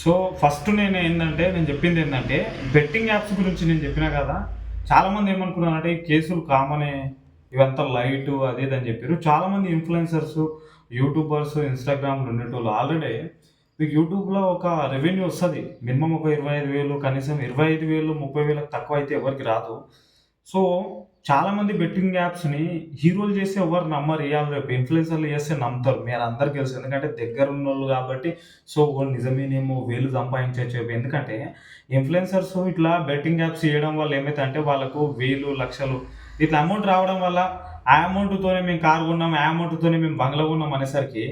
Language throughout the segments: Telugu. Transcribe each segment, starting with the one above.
సో ఫస్ట్ నేను ఏంటంటే నేను చెప్పింది ఏంటంటే బెట్టింగ్ యాప్స్ గురించి నేను చెప్పినా కదా చాలామంది ఏమనుకున్నారంటే ఈ కేసులు కామనే ఇవంతా లైట్ అది ఇది అని చెప్పారు. చాలామంది ఇన్ఫ్లుయెన్సర్స్ యూట్యూబర్స్ ఇన్స్టాగ్రామ్లో ఉండేటోళ్ళు ఆల్రెడీ మీకు యూట్యూబ్లో ఒక రెవెన్యూ వస్తుంది. మినిమం ఒక ఇరవై ఐదు వేలు కనీసం ఇరవై ఐదు వేలు ముప్పై వేలకు తక్కువ అయితే ఎవరికి రాదు. సో చాలామంది బెట్టింగ్ యాప్స్ని హీరోలు చేస్తే ఎవరు నమ్మరు. ఇవాళ రేపు ఇన్ఫ్లుయెన్సర్లు చేస్తే నమ్ముతారు. మీరు అందరికీ తెలుసు. ఎందుకంటే దగ్గర ఉన్న వాళ్ళు కాబట్టి సో ఓ నిజమేనేమో వేలు సంపాదించవచ్చు ఎందుకంటే ఇన్ఫ్లుయెన్సర్స్ ఇట్లా బెట్టింగ్ యాప్స్ చేయడం వల్ల ఏమైతే అంటే వాళ్ళకు వేలు లక్షలు ఇట్లా అమౌంట్ రావడం వల్ల ఆ అమౌంట్తోనే మేము కారు కొన్నాం ఆ అమౌంట్తోనే మేము బంగ్లా కొన్నాం అనేసరికి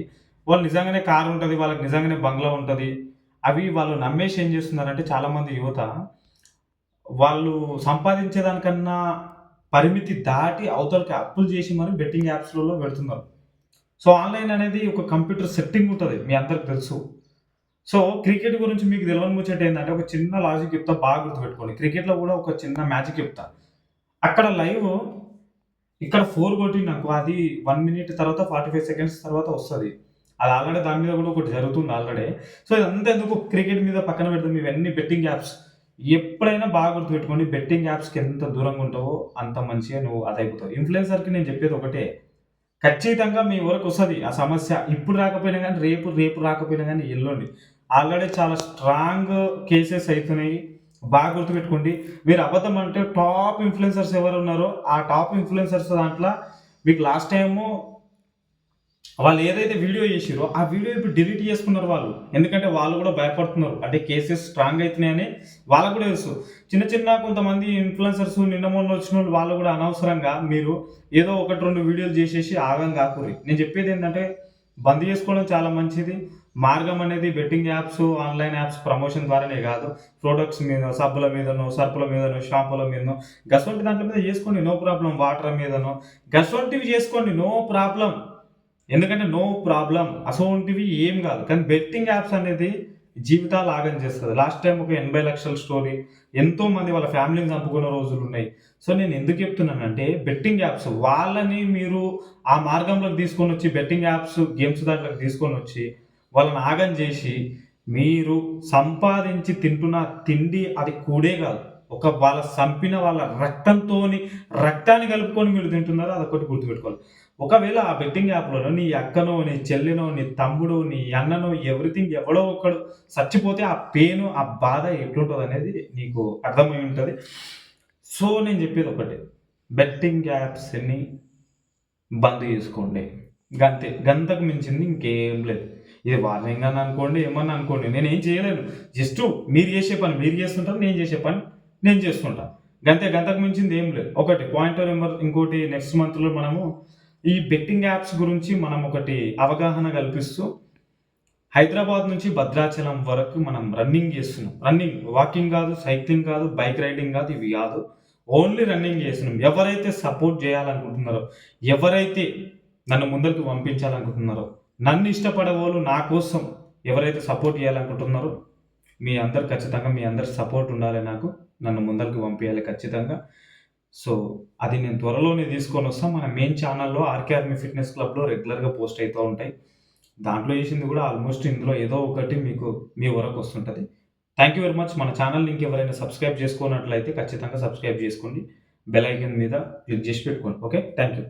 వాళ్ళు నిజంగానే కారు ఉంటుంది వాళ్ళకి నిజంగానే బంగ్లా ఉంటుంది. అవి వాళ్ళు నమ్మేసి ఏం చేస్తున్నారంటే చాలామంది యువత వాళ్ళు సంపాదించేదానికన్నా పరిమితి దాటి అవతలకి అప్పులు చేసి మరి బెట్టింగ్ యాప్స్లలో పెడుతున్నారు. సో ఆన్లైన్ అనేది ఒక కంప్యూటర్ సెట్టింగ్ ఉంటుంది మీ అందరికి తెలుసు. సో క్రికెట్ గురించి మీకు తెలియని ముచ్చట ఏంటంటే ఒక చిన్న లాజిక్ చెప్తా బాగా గుర్తుపెట్టుకోండి. క్రికెట్లో కూడా ఒక చిన్న మ్యాజిక్ చెప్తా. అక్కడ లైవ్ ఇక్కడ ఫోర్ కొట్టి నాకు అది వన్ మినిట్ తర్వాత ఫార్టీ ఫైవ్ సెకండ్స్ తర్వాత వస్తుంది. అది ఆల్రెడీ దాని మీద కూడా ఒకటి జరుగుతుంది ఆల్రెడీ సో ఇదంతా ఎందుకు క్రికెట్ మీద పక్కన పెడతాం? ఇవన్నీ బెట్టింగ్ యాప్స్ ఎప్పుడైనా బాగా గుర్తుపెట్టుకోండి బెట్టింగ్ యాప్స్కి ఎంత దూరంగా ఉంటావో అంత మంచిగా నువ్వు అదైపోతావు. ఇన్ఫ్లుయెన్సర్కి నేను చెప్పేది ఒకటే ఖచ్చితంగా మీ వరకు వస్తుంది ఆ సమస్య. ఇప్పుడు రాకపోయినా కానీ రేపు రేపు రాకపోయినా కానీ ఎల్లుండి. ఆల్రెడీ చాలా స్ట్రాంగ్ కేసెస్ అవుతున్నాయి బాగా గుర్తుపెట్టుకోండి మీరు అబద్ధం అంటే టాప్ ఇన్ఫ్లుయెన్సర్స్ ఎవరు ఉన్నారో ఆ టాప్ ఇన్ఫ్లుయెన్సర్స్ దాంట్లో మీకు లాస్ట్ టైము వాళ్ళు ఏదైతే వీడియో చేసిరో ఆ వీడియో ఇప్పుడు డిలీట్ చేసుకున్నారు వాళ్ళు. ఎందుకంటే వాళ్ళు కూడా భయపడుతున్నారు. అంటే కేసెస్ స్ట్రాంగ్ అవుతున్నాయని వాళ్ళకు కూడా తెలుసు. చిన్న చిన్న కొంతమంది ఇన్ఫ్లుయెన్సర్స్ నిన్న మొన్న వచ్చిన వాళ్ళు వాళ్ళు కూడా అనవసరంగా మీరు ఏదో ఒకటి రెండు వీడియోలు చేసేసి ఆగం కాకూరి నేను చెప్పేది ఏంటంటే బంద్ చేసుకోవడం చాలా మంచిది. మార్గం అనేది betting apps online apps promotion ద్వారానే కాదు. ప్రోడక్ట్స్ మీద సబ్బుల మీదనో సర్పుల మీదనో షాంపుల మీదనో గసొంటి దాంట్లో మీద చేసుకోండి. నో ప్రాబ్లం వాటర్ మీదనో గసవంటివి చేసుకోండి. నో ప్రాబ్లం ఎందుకంటే నో ప్రాబ్లం అసోంటివి ఏం కాదు. కానీ బెట్టింగ్ యాప్స్ అనేది జీవితాలు ఆగం చేస్తుంది. లాస్ట్ టైం ఒక ఎనభై లక్షల స్టోరీ ఎంతో మంది వాళ్ళ ఫ్యామిలీని చంపుకున్న రోజులు ఉన్నాయి. సో నేను ఎందుకు చెప్తున్నానంటే బెట్టింగ్ యాప్స్ వాళ్ళని మీరు ఆ మార్గంలోకి తీసుకొని వచ్చి బెట్టింగ్ యాప్స్ గేమ్స్ దాంట్లోకి తీసుకొని వచ్చి వాళ్ళని ఆగం చేసి మీరు సంపాదించి తింటున్న తిండి అది కూడే కాదు. ఒక వాళ్ళ చంపిన వాళ్ళ రక్తంతో రక్తాన్ని కలుపుకొని మీరు తింటున్నారో అదొకటి గుర్తుపెట్టుకోవాలి. ఒకవేళ ఆ బెట్టింగ్ యాప్లలో నీ అక్కనో నీ చెల్లినో నీ తమ్ముడు నీ అన్ననో ఎవ్రీథింగ్ ఎవడో ఒకడు చచ్చిపోతే ఆ పెయిన్ ఆ బాధ ఎట్లుంటుంది అనేది నీకు అర్థమై ఉంటుంది. సో నేను చెప్పేది ఒకటి. బెట్టింగ్ యాప్స్ని బంద్ చేసుకోండి. గంతే. గంతకు మించింది ఇంకేం లేదు. ఇది వార్నింగ్ అని అనుకోండి ఏమన్నా అనుకోండి. నేను ఏం చేయలేను. జస్ట్ మీరు చేసే పని మీరు చేస్తుంటారు నేను చేసే పని నేను చేస్తుంటాను గంతే. గంతకు మించింది ఏం లేదు. ఒకటి పాయింట్ నెంబర్ ఇంకోటి నెక్స్ట్ మంత్లో మనము ఈ బెట్టింగ్ యాప్స్ గురించి మనం ఒకటి అవగాహన కల్పిస్తూ హైదరాబాద్ నుంచి భద్రాచలం వరకు మనం రన్నింగ్ చేస్తున్నాం. రన్నింగ్ వాకింగ్ కాదు సైక్లింగ్ కాదు బైక్ రైడింగ్ కాదు ఇవి కాదు. ఓన్లీ రన్నింగ్ చేస్తున్నాం. ఎవరైతే సపోర్ట్ చేయాలనుకుంటున్నారో ఎవరైతే నన్ను ముందరికి పంపించాలనుకుంటున్నారో నన్ను ఇష్టపడే వాళ్ళు నా కోసం ఎవరైతే సపోర్ట్ చేయాలనుకుంటున్నారో మీ అందరు ఖచ్చితంగా మీ అందరి సపోర్ట్ ఉండాలి నాకు. నన్ను ముందరికి పంపించాలి ఖచ్చితంగా. సో అది నేను త్వరలోనే తీసుకొని వస్తాను మన మెయిన్ ఛానల్లో ఆర్కే ఆర్మీ ఫిట్నెస్ క్లబ్లో రెగ్యులర్గా పోస్ట్ అవుతూ ఉంటాయి. దాంట్లో చేసింది కూడా ఆల్మోస్ట్ ఇందులో ఏదో ఒకటి మీకు మీ వరకు వస్తుంటుంది. థ్యాంక్ యూ వెరీ మచ్ మన ఛానల్ ఇంకెవరైనా సబ్స్క్రైబ్ చేసుకున్నట్లయితే ఖచ్చితంగా సబ్స్క్రైబ్ చేసుకోండి. బెల్ ఐకన్ మీద క్లిక్ చేసి పెట్టుకోండి. Okay thank you